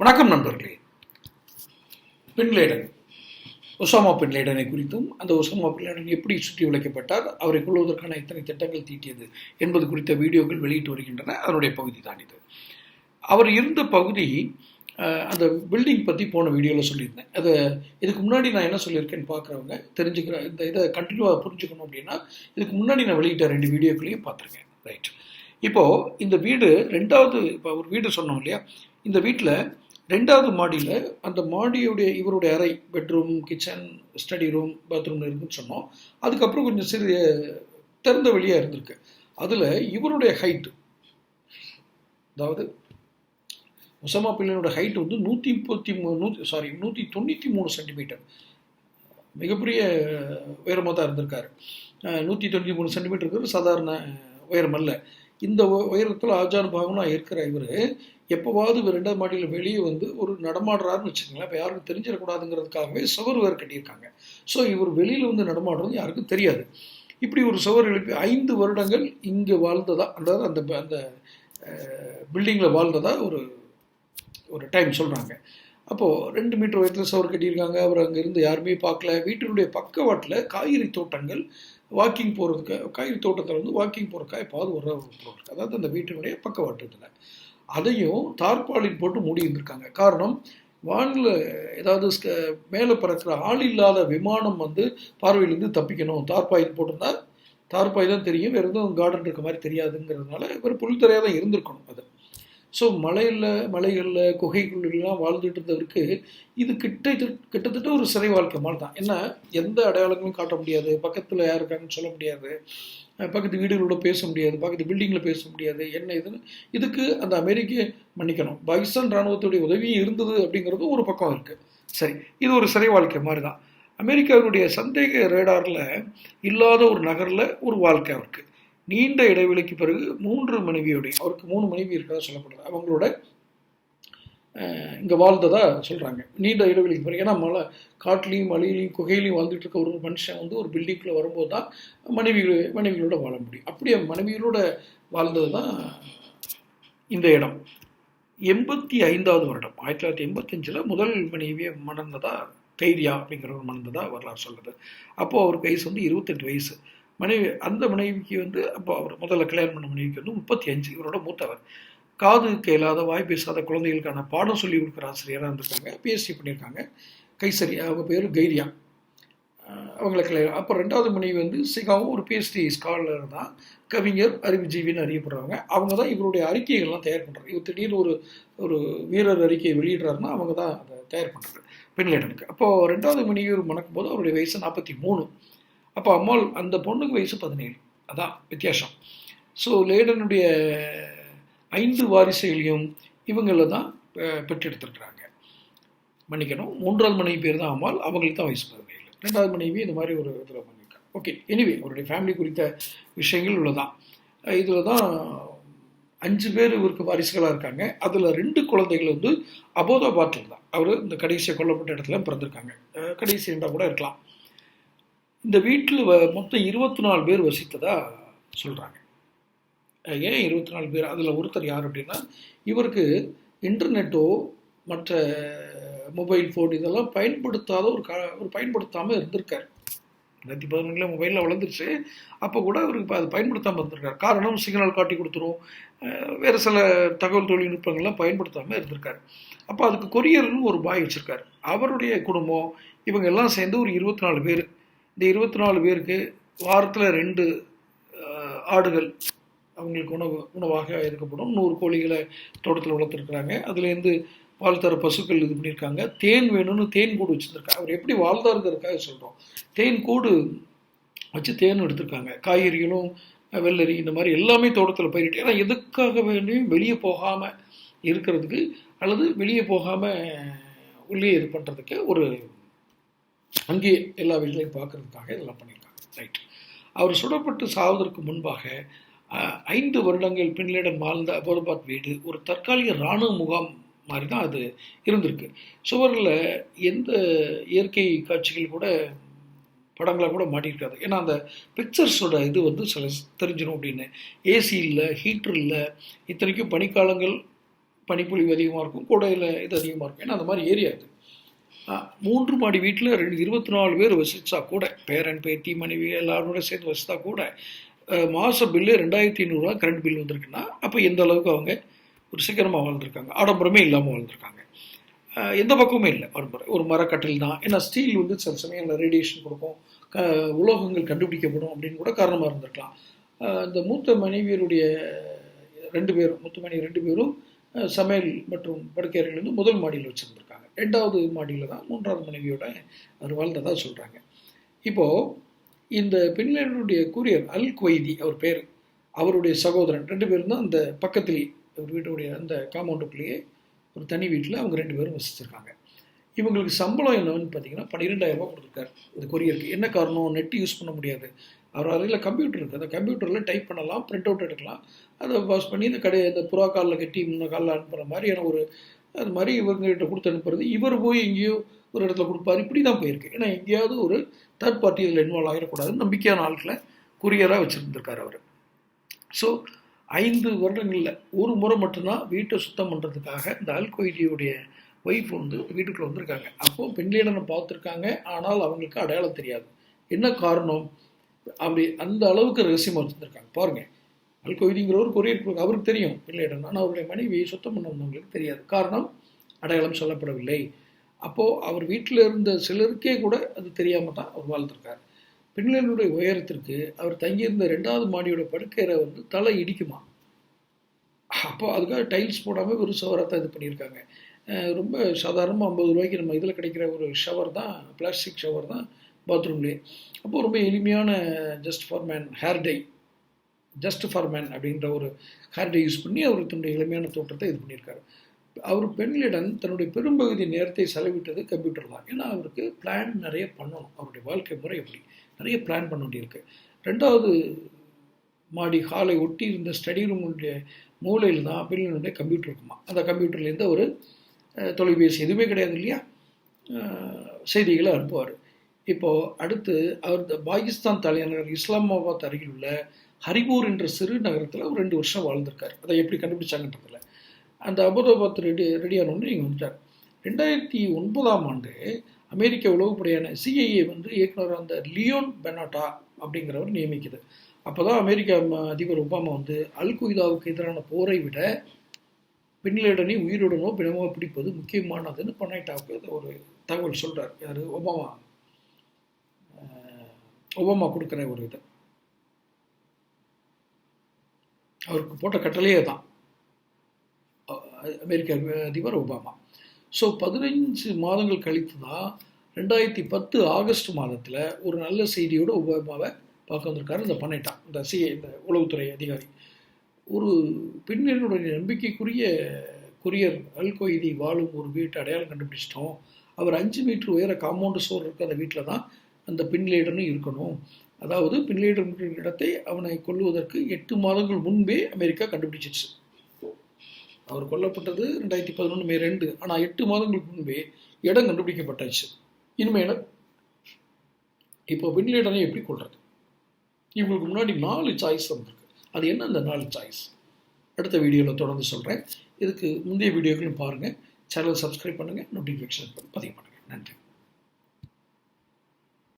வணக்கம் நண்பர்களே. Bin Laden. Osama பின்லேடனை குறித்தும் அந்த ஒசாமா பின்லேடன் எப்படி சுற்றி வளைக்கப்பட்டார் அவரை கொள்வதற்கான எத்தனை திட்டங்கள் தீட்டியது என்பது குறித்த வீடியோக்கள் வெளியிட்டு வருகின்றன. அதனுடைய பகுதி தான் இது. அவர் இருந்த பகுதி அந்த பில்டிங் பற்றி போன வீடியோவில் சொல்லியிருந்தேன். அதை இதுக்கு முன்னாடி நான் என்ன சொல்லியிருக்கேன்னு பார்க்குறவங்க தெரிஞ்சுக்கிற இந்த இதை கண்டினியூவாக புரிஞ்சுக்கணும் அப்படின்னா இதுக்கு முன்னாடி நான் வெளியிட்ட ரெண்டு வீடியோக்களையும் பார்த்துருக்கேன். ரைட் இப்போது இந்த வீடு ரெண்டாவது இப்போ ஒரு வீடு சொன்னோம் இல்லையா? இந்த வீட்டில் ரெண்டாவது மாடியில் அந்த மாடியுடைய இவருடைய அறை bedroom kitchen study room bathroom இருக்குன்னு சொன்னோம். அதுக்கப்புறம் கொஞ்சம் சிறிய திறந்த வெளியாக இருந்திருக்கு. அதில் இவருடைய ஹைட்டு அதாவது உசமா பிள்ளைனோட ஹைட் வந்து நூற்றி முப்பத்தி மூணு நூற்றி சாரி நூற்றி தொண்ணூற்றி மூணு சென்டிமீட்டர் மிகப்பெரிய உயரமாக தான் இருந்திருக்காரு. நூற்றி தொண்ணூற்றி மூணு சென்டிமீட்டருக்கு சாதாரண உயரம் அல்ல. இந்த உயரத்தில் ஆஜான் பாகனாக இருக்கிற இவர் எப்போவாவது இவர் ரெண்டாவது மாடியில் வெளியே வந்து ஒரு நடமாடுறாருன்னு வச்சுக்கோங்களேன். இப்போ யாருக்கும் தெரிஞ்சிடக்கூடாதுங்கிறதுக்காகவே சுவர் வேறு கட்டியிருக்காங்க. ஸோ இவர் வெளியில் வந்து நடமாடுறது யாருக்கும் தெரியாது. இப்படி ஒரு சுவர் எழுப்பி ஐந்து வருடங்கள் இங்கே வாழ்ந்ததா அதாவது அந்த அந்த பில்டிங்கில் வாழ்ந்ததா ஒரு ஒரு டைம் சொல்கிறாங்க அப்போது ரெண்டு மீட்டர் உயரத்தில் சவர் கட்டியிருக்காங்க. அவர் அங்கேருந்து யாருமே பார்க்கல. வீட்டினுடைய பக்கவாட்டில் காய்கறி தோட்டங்கள் வாக்கிங் போகிறதுக்கு காய்கறி தோட்டத்தில் வந்து வாக்கிங் போகிறக்கா எப்பாவது ஒரு அதாவது அந்த வீட்டினுடைய பக்கவாட்டத்தில் அதையும் தார்பாலின் போட்டு மூடி இருந்திருக்காங்க. காரணம் வானில் ஏதாவது மேலே பறக்கிற ஆள் இல்லாத விமானம் வந்து பார்வையிலேருந்து தப்பிக்கணும். தார்பாயில் போட்டிருந்தா தார்பாய் தான் தெரியும். வேறு எதுவும் கார்டன் இருக்க மாதிரி தெரியாதுங்கிறதுனால ஒரு புல்தரையாக தான் இருந்திருக்கணும் அது. ஸோ மலையில் மலைகளில் குகைக்குள்ளெல்லாம் வாழ்ந்துட்டு இருந்தவருக்கு இது கிட்ட கிட்டத்தட்ட ஒரு சிறை வாழ்க்கை மாதிரி தான். என்ன எந்த அடையாளங்களும் காட்ட முடியாது. பக்கத்தில் யார் இருக்காங்கன்னு சொல்ல முடியாது. பக்கத்து வீடுகளோட பேச முடியாது பக்கத்து பில்டிங்கில் பேச முடியாது என்ன இதுன்னு இதுக்கு அந்த அமெரிக்க மன்னிக்கணும். பாகிஸ்தான் இராணுவத்துடைய உதவியும் இருந்தது அப்படிங்கிறது ஒரு பக்கம் இருக்குது சரி இது ஒரு சிறை வாழ்க்கை மாதிரி தான் அமெரிக்காவினுடைய சந்தேக ரேடாரில் இல்லாத ஒரு நகரில் ஒரு வாழ்க்கை அவருக்கு. நீண்ட இடைவெளிக்கு பிறகு மூன்று மனைவியுடைய அவருக்கு மூணு மனைவி இருக்கதா சொல்லப்படுது அவங்களோட இங்கே வாழ்ந்ததா சொல்கிறாங்க நீண்ட இடைவெளிக்கு பிறகு. ஏன்னா மழை காட்டுலேயும் மலையிலையும் குகையிலையும் வாழ்ந்துட்டு இருக்க ஒரு மனுஷன் வந்து ஒரு பில்டிங்கில் வரும்போது தான் மனைவிகள் மனைவிகளோட வாழ முடியும். அப்படியே மனைவிகளோட வாழ்ந்தது தான் இந்த இடம். எண்பத்தி ஐந்தாவது வருடம். ஆயிரத்தி தொள்ளாயிரத்தி எண்பத்தஞ்சில் முதல் மனைவியை மணந்ததா தைரியா அப்படிங்கிறவர் மணந்ததா வரலாறு சொல்லுது. அப்போது அவருக்கு வயசு வந்து இருபத்தெட்டு வயசு. மனைவி அந்த மனைவிக்கு வந்து அப்போ அவர் முதல்ல கல்யாணம் பண்ண மனைவிக்கு வந்து முப்பத்தி அஞ்சு. இவரோட மூத்தவர். காது கேளாத வாய் பேசாத குழந்தைகளுக்கான பாடம் சொல்லி கொடுக்குற ஆசிரியராக இருந்திருக்காங்க. பிஎஸ்சி பண்ணியிருக்காங்க. கைசரி அவங்க பேர் கைரியா அவங்கள அப்போ ரெண்டாவது மனைவி வந்து சிகாவும் ஒரு பிஎஸ்டி ஸ்காலர் தான். கவிஞர் அறிவுஜீவின்னு அறியப்படுறவங்க. அவங்க தான் இவருடைய அறிக்கைகள்லாம் தயார் பண்ணுறாங்க இவர் திடீர்னு ஒரு ஒரு வீரர் அறிக்கையை வெளியிடுறாருன்னா அவங்க தான் அதை தயார் பண்ணுறது பெண்லேடனுக்கு அப்போது ரெண்டாவது மனைவி மணக்கும் போது அவருடைய வயசு நாற்பத்தி மூணு. அப்போ அம்மாள் அந்த பொண்ணுக்கு வயசு பதினேழு. அதான் வித்தியாசம். ஸோ லேடனுடைய ஐந்து வாரிசுகளையும் இவங்கள தான் பெற்றெடுத்துருக்குறாங்க. மன்னிக்கணும் மூன்றாவது மனைவி பேர் தான் அம்மாள் அவங்களுக்கு தான் வயசு பதினேழு. ரெண்டாவது மனைவி இந்த மாதிரி ஒரு இதில் பண்ணியிருக்காங்க. ஓகே எனிவே அவருடைய ஃபேமிலி குறித்த விஷயங்கள் உள்ளதான் இதில் தான் அஞ்சு பேர் இவருக்கு வாரிசுகளாக இருக்காங்க. அதில் ரெண்டு குழந்தைகள் வந்து அபோதாபாத்தில் தான் அவர் இந்த கடைசியாக கொல்லப்பட்ட இடத்துல பிறந்திருக்காங்க. கடைசி இருந்தால் கூட இருக்கலாம். இந்த வீட்டில் மொத்தம் இருபத்தி நாலு பேர் வசித்ததாக சொல்கிறாங்க ஏன் இருபத்தி நாலு பேர்? அதில் ஒருத்தர் யார் அப்படின்னா இவருக்கு இன்டர்நெட்டோ மற்ற மொபைல் ஃபோன் இதெல்லாம் பயன்படுத்தாத ஒரு கா ஒரு பயன்படுத்தாமல் இருந்திருக்கார். ரெண்டாயிரத்தி பதினொன்றில் மொபைலில் வளர்ந்துருச்சு. அப்போ கூட அவருக்கு இப்போ அது பயன்படுத்தாமல் இருந்திருக்கார். காரணம் சிக்னல் காட்டி கொடுத்துரும். வேறு சில தகவல் தொழில்நுட்பங்கள்லாம் பயன்படுத்தாமல் இருந்திருக்காரு. அப்போ அதுக்கு கொரியர்னு ஒரு பாய் வச்சுருக்காரு. அவருடைய குடும்பம் இவங்க எல்லாம் சேர்ந்து ஒரு இருபத்தி நாலு பேர். இந்த இருபத்தி நாலு பேருக்கு வாரத்தில் ரெண்டு ஆடுகள் அவங்களுக்கு உணவு உணவாக இருக்கப்படும் நூறு கோழிகளை தோட்டத்தில் வளர்த்துருக்குறாங்க. அதுலேருந்து பால் தர பசுக்கள் இது பண்ணியிருக்காங்க. தேன் வேணும்னு தேன் கூடு வச்சுருக்காங்க அவர் எப்படி வாழ்ந்தாருங்கிறதுக்காக சொல்கிறோம் தேன் கூடு வச்சு தேன் எடுத்திருக்காங்க. காய்கறிகளும் வெள்ளரி இந்த மாதிரி எல்லாமே தோட்டத்தில் பயிரிட்டு ஏன்னா எதுக்காக வேண்டியும் வெளியே போகாமல் இருக்கிறதுக்கு அல்லது வெளியே போகாமல் உள்ளே இது பண்ணுறதுக்கு ஒரு அங்கேயே எல்லா வீட்லையும் பார்க்குறதுக்காக இதெல்லாம் பண்ணியிருக்காங்க. ரைட் அவர் சுடப்பட்டு சாவதற்கு முன்பாக ஐந்து வருடங்கள் பின்லேடன் வாழ்ந்த அபோதபாத் வீடு ஒரு தற்காலிக இராணுவ முகாம் மாதிரி தான் அது இருந்திருக்கு. சுவரில் எந்த இயற்கை காட்சிகள் கூட படங்களாக கூட மாட்டியிருக்காது. ஏன்னா அந்த பிக்சர்ஸோட இது வந்து சில தெரிஞ்சிடும் அப்படின்னு. ஏசி இல்லை ஹீட்ரு இல்லை இத்தனைக்கும் பனிக்காலங்கள் பனிப்பொழிவு அதிகமாக இருக்கும் கோடையில் இது அதிகமாக இருக்கும். ஏன்னா அந்த மாதிரி ஏரியா இது மூன்று மாடி வீட்டில் ரெண்டு இருபத்தி நாலு பேர் வசித்தா கூட பேரன் பேத்தி மனைவி எல்லாரோட சேர்ந்து வசித்தா கூட மாத பில்லு ரெண்டாயிரத்தி ஐநூறுரூவா கரண்ட் பில் வந்திருக்குன்னா அப்போ எந்த அளவுக்கு அவங்க ஒரு சீக்கிரமாக வாழ்ந்துருக்காங்க? ஆடம்பரமே இல்லாமல் வாழ்ந்துருக்காங்க. எந்த பக்கமுமே இல்லை. ஆடம்பரம் ஒரு மரக்கட்டில் தான். ஏன்னா ஸ்டீல் வந்து சில சமயம் ரேடியேஷன் கொடுக்கும். க உலோகங்கள் கண்டுபிடிக்கப்படும் அப்படின்னு கூட காரணமாக இருந்திருக்கலாம். இந்த மூத்த மனைவியருடைய ரெண்டு பேரும் மூத்த மனைவி ரெண்டு பேரும் சமையல் மற்றும் படுக்கையறைகள் வந்து முதல் மாடியில் வச்சுருந்துருக்காங்க. ரெண்டாவது மாடியில் தான் மூன்றாவது மனைவியோட அவர் வாழ்ந்ததாக சொல்கிறாங்க இப்போது இந்த பின்லேனுடைய கூரியர் அல் குவைதி அவர் பேர். அவருடைய சகோதரன். ரெண்டு பேரும் தான் அந்த பக்கத்துலேயே ஒரு வீட்டுடைய அந்த காம்பவுண்டுக்குள்ளேயே ஒரு தனி வீட்டில் அவங்க ரெண்டு பேரும் வசிச்சிருக்காங்க. இவங்களுக்கு சம்பளம் என்னன்னு பார்த்தீங்கன்னா பன்னிரெண்டாயிரம் ரூபா கொடுத்துருக்காரு. இந்த கொரியருக்கு. என்ன காரணம்? நெட்டு யூஸ் பண்ண முடியாது. அவர் அறையில் கம்ப்யூட்டர் இருக்குது அந்த கம்ப்யூட்டரில் டைப் பண்ணலாம் பிரிண்ட் அவுட் எடுக்கலாம். அதை பாஸ் பண்ணி இந்த கடை இந்த புறா காலில் கட்டி முன்ன காலில் அனுப்புகிற மாதிரியான ஒரு அது மாதிரி இவங்ககிட்ட கொடுத்து அனுப்புறது. இவர் போய் எங்கேயோ ஒரு இடத்துல கொடுப்பாரு. இப்படி தான் போயிருக்கு. ஏன்னா எங்கேயாவது ஒரு தேர்ட் பார்ட்டி இதில் இன்வால்வ் ஆகிடக்கூடாதுன்னு நம்பிக்கையான ஆட்களை குரியராக வச்சுருந்துருக்கார் அவர். ஸோ ஐந்து வருடங்களில் ஒரு முறை மட்டும்தான் வீட்டை சுத்தம் பண்ணுறதுக்காக இந்த அல்கொய்தியுடைய ஒய்ஃப் வந்து வீட்டுக்குள்ளே வந்திருக்காங்க. அப்போ பெண்களிடம் பார்த்துருக்காங்க. ஆனால் அவங்களுக்கு அடையாளம் தெரியாது. என்ன காரணம்? அப்படி அந்த அளவுக்கு ரகசியமாக வச்சுருந்துருக்காங்க. அல்கொய்திங்கிற ஒரு கொரியர் அவருக்கு தெரியும். பெண்களிடம் ஆனால் அவருடைய மனைவியை சுத்தம் பண்ண வந்தவங்களுக்கு தெரியாது. காரணம் அடையாளம் சொல்லப்படவில்லை. அப்போது அவர் வீட்டில் இருந்த சிலருக்கே கூட அது தெரியாமல் தான் அவர் வாழ்ந்திருக்கார். பெண்களினுடைய உயரத்திற்கு அவர் தங்கியிருந்த ரெண்டாவது மாடியோட படுக்கையறை வந்து தலை இடிக்குமா? அப்போ அதுக்காக டைல்ஸ் போடாமல் ஒரு சுவரத்தை இது பண்ணியிருக்காங்க. ரொம்ப சாதாரணமாக ஐம்பது ரூபாய்க்கு நம்ம இதில் கிடைக்கிற ஒரு ஷவர் தான் பிளாஸ்டிக் ஷவர் தான் பாத்ரூம்லேயே அப்போது ரொம்ப எளிமையான just for men hair dye just for men அப்படின்ற ஒரு ஹேர் டை யூஸ் பண்ணி அவர் தன்னுடைய எளிமையான தோற்றத்தை இது பண்ணியிருக்காரு. அவர் பெண்களிடம் தன்னுடைய பெரும்பகுதி நேரத்தை செலவிட்டது கம்ப்யூட்டர் தான். ஏன்னா அவருக்கு பிளான் நிறைய பண்ணணும். அவருடைய வாழ்க்கை முறை எப்படி நிறைய பிளான் பண்ண வேண்டியிருக்கு. ரெண்டாவது மாடி ஹாலை ஒட்டி இருந்த ஸ்டடி ரூமுடைய மூலையில் தான் பெண்களுடைய கம்ப்யூட்டர் இருக்குமா அந்த கம்ப்யூட்டர்லேருந்து ஒரு தொலைபேசி எதுவுமே கிடையாது இல்லையா? செய்திகளை அனுப்புவார். இப்போது அடுத்து அவர் இந்த பாகிஸ்தான் தலைநகர் இஸ்லாமாபாத் அருகில் உள்ள ஹரிபூர் என்ற சிறு நகரத்தில் ஒரு ரெண்டு வருஷம் வாழ்ந்திருக்கார். அதை எப்படி கண்டுபிடிச்சாங்கன்றதில்ல அந்த அபுதாபாத் ரெடி ரெடியானோன்னு நீங்கள் வந்துட்டார். ரெண்டாயிரத்தி ஒன்பதாம் ஆண்டு அமெரிக்க உளவுப்படையான சிஐஏ வந்து இயக்குனர் அந்த லியோன் பெனாட்டா அப்படிங்கிறவர் நியமிக்குது. அப்போ தான் அமெரிக்கா ம- அதிபர் ஒபாமா வந்து அல் குய்தாவுக்கு எதிரான போரை விட பின்லேடனை உயிருடனோ பிணமோ பிடிப்பது முக்கியமானதுன்னு பனைட்டாவுக்கு ஒரு தகவல் சொல்கிறார் யார்? ஒபாமா. ஒபாமா கொடுக்குற ஒரு இது. அவருக்கு போட்ட கட்டளையே தான் அமெரிக்க அதிபர் ஒபாமா. ஸோ பதினஞ்சு மாதங்கள் கழித்து தான் ரெண்டாயிரத்தி பத்து ஆகஸ்ட் மாதத்தில் ஒரு நல்ல செய்தியோட ஒபாமாவை பார்க்க வந்திருக்காரு இந்த பண்ணிட்டான் இந்த சிஏ இந்த உளவுத்துறை அதிகாரி. ஒரு பெண்ணினுடைய நம்பிக்கைக்குரிய கொரியர் அல்கொய்தி வாழும் ஒரு வீட்டை அடையாளம் கண்டுபிடிச்சிட்டோம். அவர் அஞ்சு மீட்டர் உயர காம்பவுண்டு சோர் இருக்க அந்த வீட்டில் தான் அந்த பின்லேடனும் இருக்கணும். அதாவது பின்லேடன் இடத்தை அவனை கொல்லுவதற்கு எட்டு மாதங்கள் முன்பே அமெரிக்கா கண்டுபிடிச்சிருச்சு. அவர் கொல்லப்பட்டது ரெண்டாயிரத்தி பதினொன்று மே ரெண்டு. ஆனால் எட்டு மாதங்களுக்கு முன்பே இடம் கண்டுபிடிக்கப்பட்டாச்சு. இனிமேல் இப்போ வின்லேடனை எப்படி கொள்றது இவங்களுக்கு முன்னாடி நாலு சாய்ஸ் வந்திருக்கு. அது என்ன அந்த நாலு சாய்ஸ் அடுத்த வீடியோவில் தொடர்ந்து சொல்கிறேன் இதுக்கு முந்தைய வீடியோக்களையும் பாருங்கள் சேனல் சப்ஸ்கிரைப் பண்ணுங்கள் நோட்டிஃபிகேஷன் பதிவு பண்ணுங்கள் நன்றி.